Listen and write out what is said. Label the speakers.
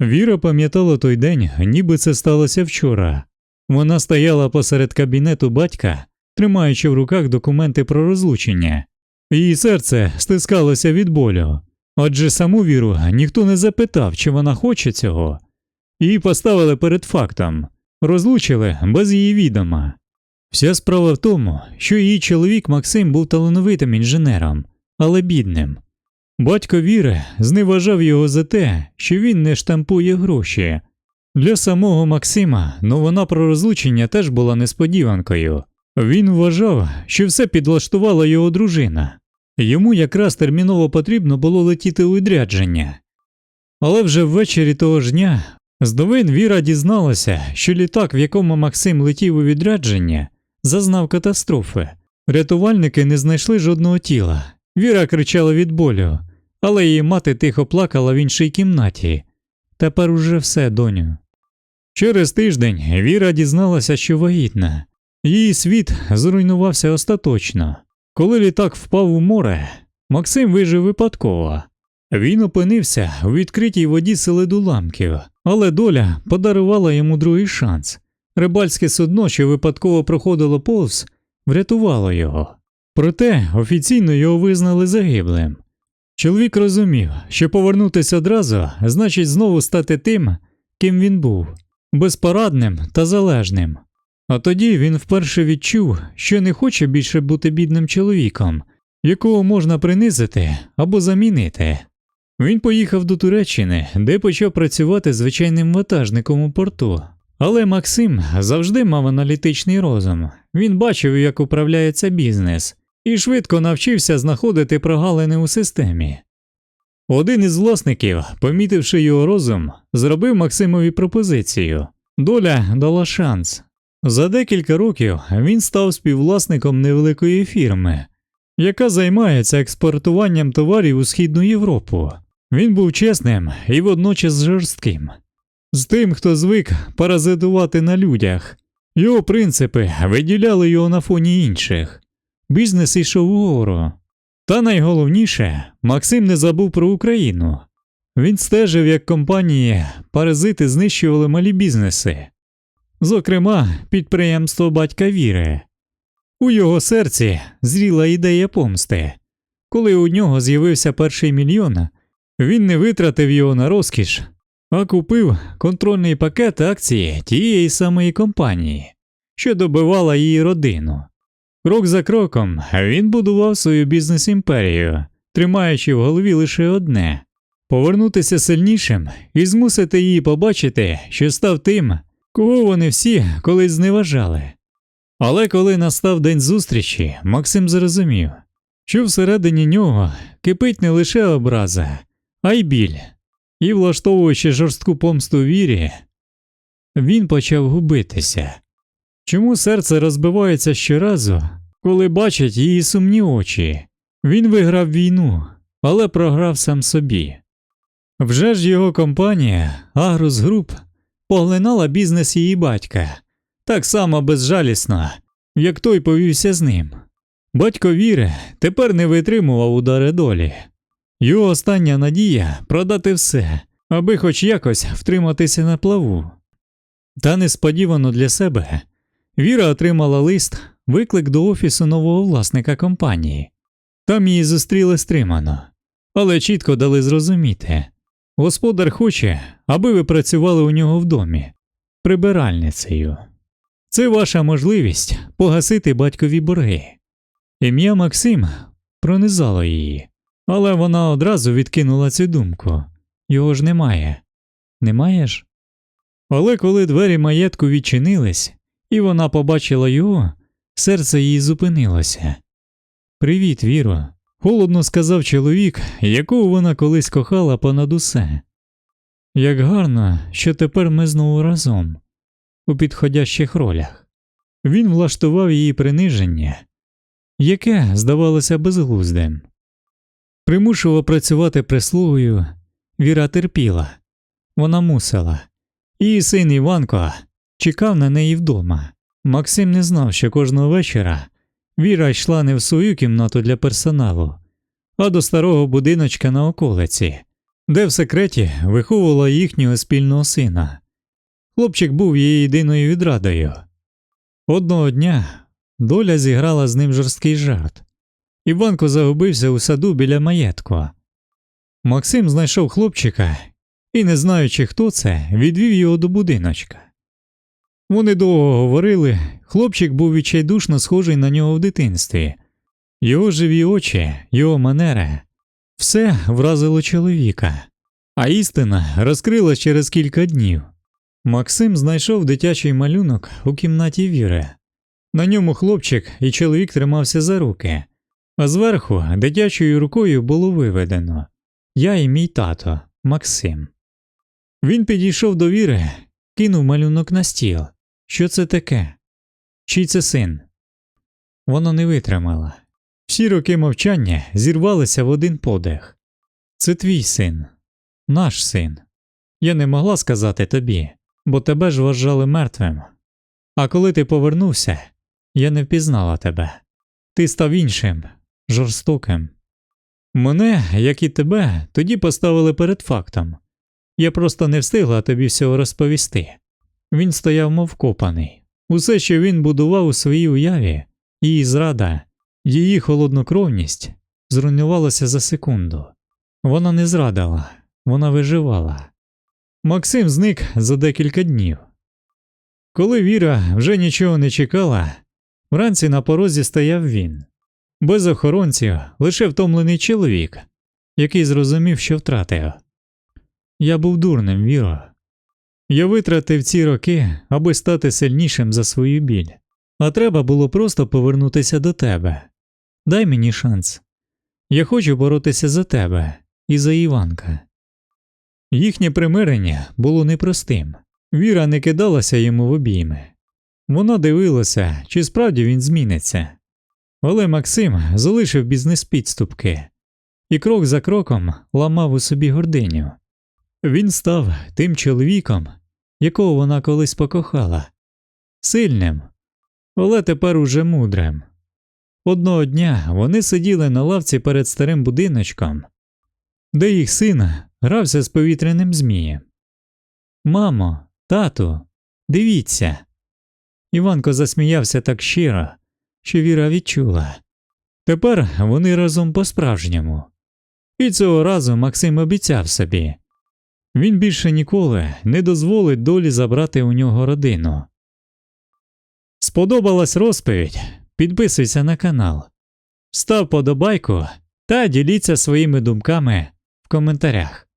Speaker 1: Віра пам'ятала той день, ніби це сталося вчора. Вона стояла посеред кабінету батька, тримаючи в руках документи про розлучення. Її серце стискалося від болю. Адже саму віру ніхто не запитав, чи вона хоче цього. Її поставили перед фактом, розлучили без її відома. Вся справа в тому, що її чоловік Максим був талановитим інженером, але бідним. Батько Віри зневажав його за те, що він не штампує гроші. Для самого Максима новина про розлучення теж була несподіванкою. Він вважав, що все підлаштувала його дружина. Йому якраз терміново потрібно було летіти у відрядження. Але вже ввечері того ж дня з новин Віра дізналася, що літак, в якому Максим летів у відрядження, зазнав катастрофи. Рятувальники не знайшли жодного тіла. Віра кричала від болю, але її мати тихо плакала в іншій кімнаті. Тепер уже все, доню. Через тиждень Віра дізналася, що вагітна. Її світ зруйнувався остаточно. Коли літак впав у море, Максим вижив випадково. Він опинився у відкритій воді селеду ламків, але доля подарувала йому другий шанс. Рибальське судно, що випадково проходило повз, врятувало його. Проте офіційно його визнали загиблим. Чоловік розумів, що повернутися одразу значить знову стати тим, ким він був безпорадним та залежним. А тоді він вперше відчув, що не хоче більше бути бідним чоловіком, якого можна принизити або замінити. Він поїхав до Туреччини, де почав працювати звичайним ватажником у порту. Але Максим завжди мав аналітичний розум. Він бачив, як управляється бізнес, і швидко навчився знаходити прогалини у системі. Один із власників, помітивши його розум, зробив Максимові пропозицію. Доля дала шанс. За декілька років він став співвласником невеликої фірми, яка займається експортуванням товарів у Східну Європу. Він був чесним і водночас жорстким. З тим, хто звик паразитувати на людях. Його принципи виділяли його на фоні інших. Бізнес йшов угору. Та найголовніше, Максим не забув про Україну. Він стежив, як компанії паразити знищували малі бізнеси, зокрема, підприємство батька Віри. У його серці зріла ідея помсти. Коли у нього з'явився перший мільйон, він не витратив його на розкіш, а купив контрольний пакет акції тієї самої компанії, що добивала її родину. Крок за кроком він будував свою бізнес-імперію, тримаючи в голові лише одне повернутися сильнішим і змусити її побачити, що став тим, кого вони всі колись зневажали. Але коли настав день зустрічі, Максим зрозумів, що всередині нього кипить не лише образа, а й біль, і, влаштовуючи жорстку помсту вірі, він почав губитися. Чому серце розбивається щоразу, коли бачить її сумні очі? Він виграв війну, але програв сам собі. Вже ж його компанія Агрус Груп поглинала бізнес її батька так само безжалісно, як той повівся з ним. Батько Віри тепер не витримував удари долі. Його остання надія продати все, аби хоч якось втриматися на плаву. Та несподівано для себе Віра отримала лист, виклик до офісу нового власника компанії. Там її зустріли стримано, але чітко дали зрозуміти господар хоче, аби ви працювали у нього в домі, прибиральницею. Це ваша можливість погасити батькові борги. Ім'я Максим пронизало її, але вона одразу відкинула цю думку його ж немає. Немає ж? Але коли двері маєтку відчинились, і вона побачила його, серце її зупинилося. Привіт, Віро, холодно сказав чоловік, якого вона колись кохала понад усе. Як гарно, що тепер ми знову разом, у підходящих ролях. Він влаштував її приниження, яке здавалося безглуздим. Примушував працювати прислугою, Віра терпіла, вона мусила. Її син Іванко чекав на неї вдома. Максим не знав, що кожного вечора Віра йшла не в свою кімнату для персоналу, а до старого будиночка на околиці, де в секреті виховувала їхнього спільного сина. Хлопчик був її єдиною відрадою. Одного дня доля зіграла з ним жорсткий жарт. Іванко загубився у саду біля маєтку. Максим знайшов хлопчика і, не знаючи, хто це, відвів його до будиночка. Вони довго говорили, хлопчик був відчайдушно схожий на нього в дитинстві. Його живі очі, його манери все вразило чоловіка, а істина розкрилась через кілька днів. Максим знайшов дитячий малюнок у кімнаті Віри. На ньому хлопчик і чоловік тримався за руки, а зверху дитячою рукою було виведено Я і мій тато Максим. Він підійшов до Віри, кинув малюнок на стіл. Що це таке? Чий це син? Вона не витримала. Всі роки мовчання зірвалися в один подих. Це твій син, наш син. Я не могла сказати тобі, бо тебе ж вважали мертвим. А коли ти повернувся, я не впізнала тебе. Ти став іншим, жорстоким. Мене, як і тебе, тоді поставили перед фактом. Я просто не встигла тобі всього розповісти. Він стояв мов копаний. Усе, що він будував у своїй уяві, її зрада, її холоднокровність зруйнувалося за секунду. Вона не зрадила, вона виживала. Максим зник за декілька днів. Коли Віра вже нічого не чекала, вранці на порозі стояв він, без охоронців, лише втомлений чоловік, який зрозумів, що втратив. Я був дурним, Віро. Я витратив ці роки, аби стати сильнішим за свою біль, а треба було просто повернутися до тебе. Дай мені шанс. Я хочу боротися за тебе і за Іванка. Їхнє примирення було непростим. Віра не кидалася йому в обійми. Вона дивилася, чи справді він зміниться. Але Максим залишив бізнес підступки і крок за кроком ламав у собі гординю. Він став тим чоловіком, якого вона колись покохала, сильним, але тепер уже мудрим. Одного дня вони сиділи на лавці перед старим будиночком, де їх син грався з повітряним змієм. Мамо, тату, дивіться. Іванко засміявся так щиро, що Віра відчула. Тепер вони разом по-справжньому. І цього разу Максим обіцяв собі він більше ніколи не дозволить долі забрати у нього родину. Сподобалась розповідь? Підписуйся на канал, став подобайку та діліться своїми думками в коментарях.